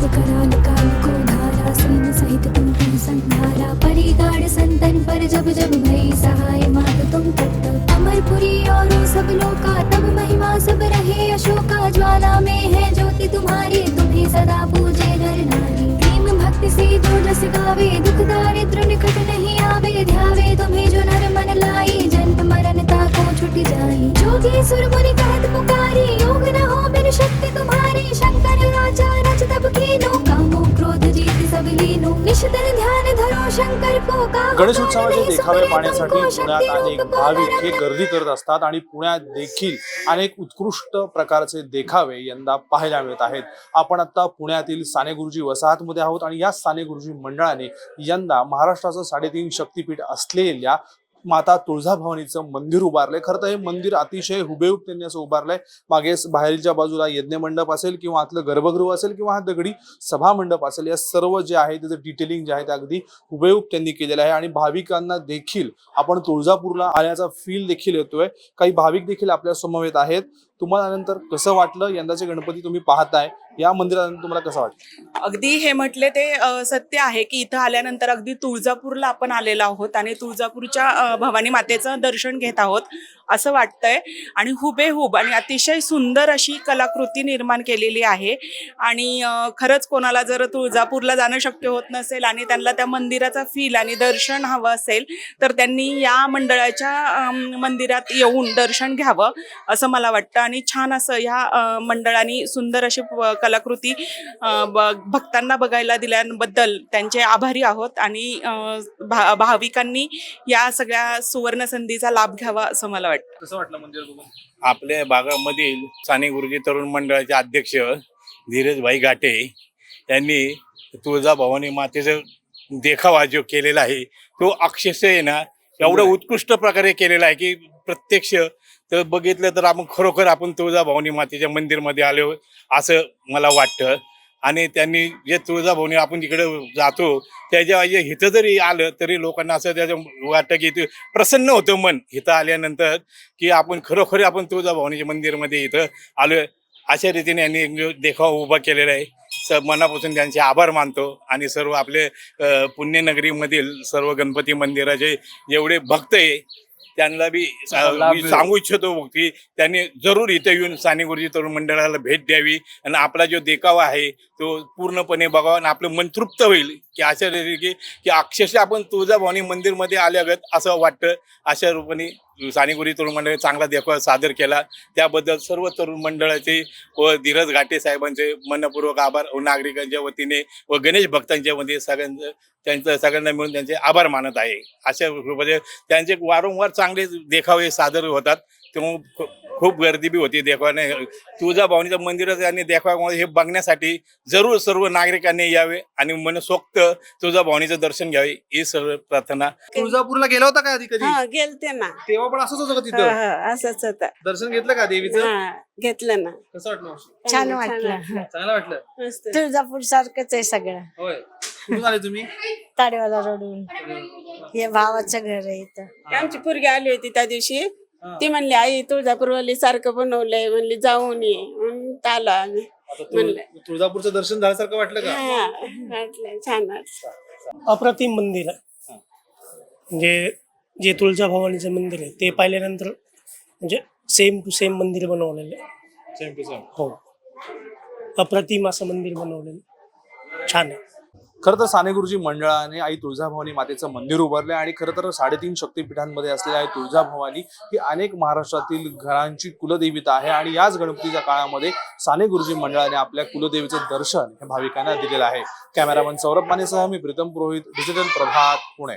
सत्य कराल को धारा सैन सहित तुम तुम संधारा परिगाड़ संतन पर जब जब भई सहाय मात तुम तब तब अमरपुरी और सब लोका तब महिमा सब रहे अशोका ज्वाला में है ज्योति तुम्हारी तुम्हें सदा पूजे नर नारी प्रेम भक्ति से दो रस गावे दुख दारिद्र निकट नहीं आवे, ध्यावे तुम्हें जो नर मन लाई, जन्म मरण ताको छुट जाए जोगी सुर मुनि का ध्यान धरो शंकर को काहू गणेश काल उत्सवाचे नहीं देखावे पाहण्यासाठी पुण्यात अनेक भाविक हे गर्दी करत असतात आणि पुण्यात देखील अनेक उत्कृष्ट प्रकारचे देखावे यंदा पाहायला मिळत आहेत. आपण आता पुण्यातील साने गुरुजी वसाहतमध्ये आहोत आणि या साने गुरुजी मंडळाने यंदा महाराष्ट्राचं साडेतीन शक्तीपीठ असलेल्या माता तुळजाभवानीचं मंदिर उभारलंय. खरं तर हे मंदिर अतिशय हुबेहूब त्यांनी असं उभारलंय. मागे बाहेरच्या बाजूला यज्ञ मंडप असेल किंवा आतलं गर्भगृह असेल किंवा हा दगडी सभा मंडप असेल या सर्व जे आहे त्याचं डिटेलिंग जे आहे ते अगदी हुबेहूब त्यांनी केलेलं आहे. आणि भाविकांना देखील आपण तुळजापूरला आल्याचा फील देखील येतोय. काही भाविक देखील आपल्या समवेत आहेत. तुम्हाला नंतर कसं वाटलं? यंदाचे गणपती तुम्ही पाहताय. या मंदिरानंतर तुम्हाला कसं वाटतं? अगदी हे म्हटले ते अ, सत्य आहे की इथं आल्यानंतर अगदी तुळजापूरला आपण आलेलो आहोत आणि तुळजापूरच्या अ, भवानी मातेचं दर्शन घेत आहोत असं वाटतंय. आणि हुबेहूब आणि अतिशय सुंदर अशी कलाकृती निर्माण केलेली आहे. आणि अ, खरंच कोणाला जर तुळजापूरला जाणं शक्य होत नसेल आणि त्यांना त्या मंदिराचा फील आणि दर्शन हवं असेल तर त्यांनी या मंडळाच्या अम, मंदिरात येऊन दर्शन घ्यावं असं मला वाटतं. आणि छान असं ह्या अ, मंडळाने सुंदर अशी प- कलाकृती भक्तांना बघायला दिल्याबद्दल त्यांचे आभारी आहोत आणि भा- भाविकांनी या सगळ्या सुवर्ण संधीचा लाभ घ्यावा असं मला वाटतं. कसं वाटलं आपल्या भागामधील साने गुरुजी तरुण मंडळाचे अध्यक्ष धीरजभाई घाटे यांनी तुळजाभवानी मातेचं देखावा जो केलेला आहे तो अक्षरशः आहे ना एवढं उत्कृष्ट प्रकारे केलेला आहे की प्रत्यक्ष तर बघितलं तर आपण खरोखर आपण तुळजाभवानी मातेच्या मंदिरमध्ये आलो असं मला वाटतं. आणि त्यांनी जे तुळजाभवानी आपण जिकडे जातो त्याच्या इथं जरी आलं तरी लोकांना असं त्याचं वाटतं की ते प्रसन्न होतं मन. हिथं आल्यानंतर की आपण खरोखर आपण तुळजाभवानीच्या मंदिरमध्ये इथं आलो. अशा रीतीने यांनी देखावा उभा केलेला आहे. स मनापासून त्यांचे आभार मानतो आणि सर्व आपले पुण्यनगरीमधील सर्व गणपती मंदिराचे जेवढे भक्त आहे त्यांना बी मी. सांगू इच्छितो की त्यांनी जरूर इथे येऊन साने गुरुजी तरुण मंडळाला भेट द्यावी. आणि आपला जो देखावा आहे तो पूर्णपणे बघावा आणि आपलं मन तृप्त होईल. की अशा की की अक्षरशः आपण तुळजाभवानी मंदिरमध्ये आल्यागत असं वाटतं. अशा रूपाने सानेगुरी तरुण मंडळ चांगला देखावा सादर केला. त्याबद्दल सर्व तरुण मंडळाचे व धीरज घाटे साहेबांचे मनपूर्वक आभार. व नागरिकांच्या वतीने व गणेश भक्तांच्या वतीने सगळ्यांचं त्यांचं सगळ्यांना मिळून त्यांचे आभार मानत आहे. अशा रूपाचे त्यांचे वारंवार चांगले देखावे सादर होतात. तेव्हा खूप गर्दी बी होती देखावाने. तुळजाभवानीचं मंदिराचं आणि देखाव्यामुळे हे बघण्यासाठी जरूर सर्व नागरिकांनी यावे आणि मनसोक्त तुळजाभवानीचं दर्शन घ्यावे ही सर्व प्रार्थना. तुळजापूरला गेला होता का आधी कधी? हा गेलते ना. तेव्हा पण असंच होतं का हा, तिथं? हा, असंच होत. दर्शन घेतलं का देवीचं? हा घेतलं ना. कसं वाटलं मावशी? छान वाटलं. चांगलं वाटलं? मस्त. तुळजापूर सारखंच आहे सगळं. होय. कुठून आले तुम्ही? ताडेवाला रोडून हे भावाचं घर आहे इथं. आमची पोरगी आली होती त्या दिवशी. ती म्हणली आई तुळजापूरवाली सारखं बनवलंय. म्हणली जाऊन ये. म्हणून आलो आम्ही. तुळ- तुळजापूरचं दर्शन झाल्यासारखं वाटलं का? हा, वाटलं छान वाटलं अप्रतिम मंदिर आहे. म्हणजे जे तुळजाभवानीचं मंदिर आहे ते पाहिल्यानंतर म्हणजे सेम टू सेम मंदिर बनवलेलं आहे. सेम टू सेम हो. अप्रतिम असं मंदिर बनवलेलं छान आहे. खरं तर साने गुरुजी मंडळाने आई तुळजाभवानी मातेचं मंदिर उभारलं आणि खरं तर साडेतीन शक्तीपीठांमध्ये असलेली आई तुळजाभवानी ही अनेक महाराष्ट्रातील घरांची कुलदेविता आहे आणि याच गणपतीच्या काळामध्ये साने गुरुजी मंडळाने आपल्या कुलदेवीचं दर्शन हे भाविकांना दिलेलं आहे. कॅमेरामन सौरभ मानेसह मी प्रीतम पुरोहित डिजिटल प्रभात पुणे.